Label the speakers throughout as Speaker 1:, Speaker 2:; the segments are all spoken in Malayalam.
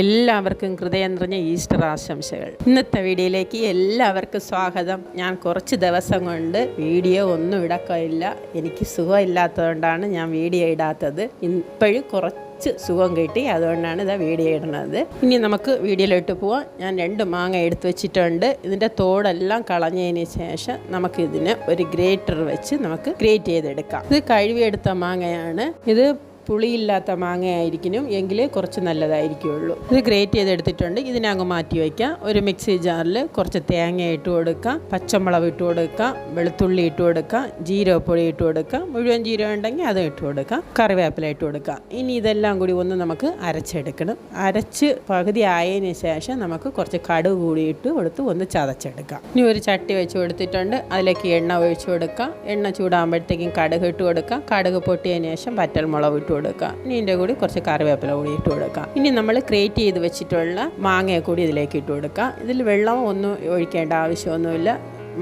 Speaker 1: എല്ലാവർക്കും ഹൃദയം നിറഞ്ഞ ഈസ്റ്റർ ആശംസകൾ. ഇന്നത്തെ വീഡിയോയിലേക്ക് എല്ലാവർക്കും സ്വാഗതം. ഞാൻ കുറച്ച് ദിവസം കൊണ്ട് വീഡിയോ ഒന്നും ഇടക്കില്ല എനിക്ക് സുഖമില്ലാത്തതുകൊണ്ടാണ് ഞാൻ വീഡിയോ ഇടാത്തത്. ഇപ്പോഴും കുറച്ച് സുഖം കിട്ടി അതുകൊണ്ടാണ് ഇതാ വീഡിയോ ഇടുന്നത്. ഇനി നമുക്ക് വീഡിയോയിലോട്ട് പോവാം. ഞാൻ രണ്ട് മാങ്ങ എടുത്തു വെച്ചിട്ടുണ്ട്. ഇതിന്റെ തോടെല്ലാം കളഞ്ഞതിന് ശേഷം നമുക്ക് ഇതിന് ഒരു ഗ്രേറ്റർ വെച്ച് നമുക്ക് ഗ്രേറ്റ് ചെയ്തെടുക്കാം. ഇത് കഴുകിയെടുത്ത മാങ്ങയാണ്. ഇത് പുളിയില്ലാത്ത മാങ്ങയായിരിക്കും എങ്കിൽ കുറച്ച് നല്ലതായിരിക്കുള്ളൂ. ഇത് ഗ്രേറ്റ് ചെയ്തെടുത്തിട്ടുണ്ട്. ഇതിനങ്ങ് മാറ്റി വയ്ക്കാം. ഒരു മിക്സി ജാറിൽ കുറച്ച് തേങ്ങ ഇട്ട് കൊടുക്കാം. പച്ചമുളക് ഇട്ട് കൊടുക്കാം. വെളുത്തുള്ളി ഇട്ട് കൊടുക്കാം. ജീരകപ്പൊടി ഇട്ട് കൊടുക്കാം. മുഴുവൻ ജീരകം ഉണ്ടെങ്കിൽ അത് ഇട്ട് കൊടുക്കാം. കറിവേപ്പില ഇട്ട് കൊടുക്കാം. ഇനി ഇതെല്ലാം കൂടി ഒന്ന് നമുക്ക് അരച്ചെടുക്കണം. അരച്ച് പകുതി ആയതിനു ശേഷം നമുക്ക് കുറച്ച് കടുക് കൂടി ഇട്ട് കൊടുത്ത് ഒന്ന് ചതച്ചെടുക്കാം. ഇനി ഒരു ചട്ടി വെച്ച് കൊടുത്തിട്ടുണ്ട്. അതിലേക്ക് എണ്ണ ഒഴിച്ചു കൊടുക്കാം. എണ്ണ ചൂടാകുമ്പോഴത്തേക്കും കടുക് ഇട്ട് കൊടുക്കാം. കടുക് പൊട്ടിയതിന് ശേഷം വറ്റൽമുളക് ഇട്ട് കൊടുക്കാം ഇനി ഇതിന്റെ കൂടി കുറച്ച് കറിവേപ്പില കൂടി ഇട്ട് കൊടുക്കാം ഇനി നമ്മൾ ക്രിയേറ്റ് ചെയ്ത് വെച്ചിട്ടുള്ള മാങ്ങയെ കൂടി ഇതിലേക്ക് ഇട്ട് കൊടുക്കാം ഇതിൽ വെള്ളം ഒന്നും ഒഴിക്കേണ്ട ആവശ്യമൊന്നുമില്ല.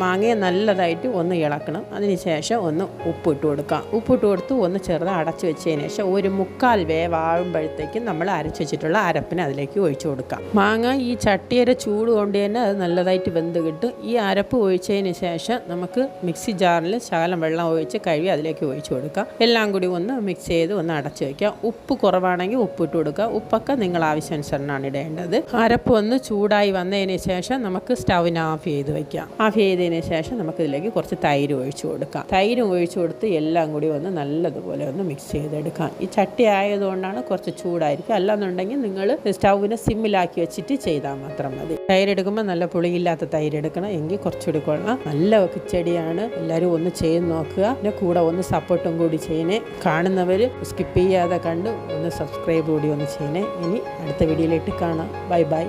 Speaker 1: മാങ്ങയെ നല്ലതായിട്ട് ഒന്ന് ഇളക്കണം. അതിനുശേഷം ഒന്ന് ഉപ്പിട്ട് കൊടുക്കാം. ഉപ്പിട്ട് കൊടുത്ത് ഒന്ന് ചെറുത് അടച്ചു വെച്ചതിന് ശേഷം ഒരു മുക്കാൽ വേവാകുമ്പോഴത്തേക്കും നമ്മൾ അരച്ച് വെച്ചിട്ടുള്ള അരപ്പിനെ അതിലേക്ക് ഒഴിച്ചു കൊടുക്കാം. മാങ്ങ ഈ ചട്ടിയുടെ ചൂട് കൊണ്ട് തന്നെ അത് നല്ലതായിട്ട് വെന്ത് കിട്ടും. ഈ അരപ്പ് ഒഴിച്ചതിന് ശേഷം നമുക്ക് മിക്സി ജാറിൽ ശകലം വെള്ളം ഒഴിച്ച് കഴുകി അതിലേക്ക് ഒഴിച്ചു കൊടുക്കാം. എല്ലാം കൂടി ഒന്ന് മിക്സ് ചെയ്ത് ഒന്ന് അടച്ചു വയ്ക്കാം ഉപ്പ് കുറവാണെങ്കിൽ ഉപ്പിട്ട് കൊടുക്കുക ഉപ്പൊക്കെ നിങ്ങൾ ആവശ്യാനുസരണമാണ് ഇടേണ്ടത്. അരപ്പ് ഒന്ന് ചൂടായി വന്നതിന് ശേഷം നമുക്ക് സ്റ്റൗവിന് ഓഫ് ചെയ്ത് വയ്ക്കാം ഓഫ് ചെയ്തതിന് ശേഷം നമുക്കിതിലേക്ക് കുറച്ച് തൈര് ഒഴിച്ചു കൊടുക്കാം. തൈര് ഒഴിച്ചു കൊടുത്ത് എല്ലാം കൂടി ഒന്ന് നല്ലതുപോലെ ഒന്ന് മിക്സ് ചെയ്തെടുക്കാം. ഈ ചട്ടി ആയതുകൊണ്ടാണ് കുറച്ച് ചൂടായിരിക്കും അല്ലാന്നുണ്ടെങ്കിൽ നിങ്ങൾ സ്റ്റൗവിനെ സിമ്മിലാക്കി വെച്ചിട്ട് ചെയ്താൽ മാത്രം മതി. തൈര് എടുക്കുമ്പോൾ നല്ല പുളിയില്ലാത്ത തൈര് എടുക്കണം എങ്കിൽ കുറച്ചുകൂടി കൊള്ളാം. നല്ല കിച്ചടിയാണ്. എല്ലാവരും ഒന്ന് ചെയ്ത് നോക്കുക. പിന്നെ കൂടെ ഒന്ന് സപ്പോർട്ടും കൂടി ചെയ്യണേ. കാണുന്നവർ സ്കിപ്പ് ചെയ്യാതെ കണ്ട് ഒന്ന് സബ്സ്ക്രൈബ് കൂടി ഒന്ന് ചെയ്യണേ. ഇനി അടുത്ത വീഡിയോയിലിട്ട് കാണാം. Bye bye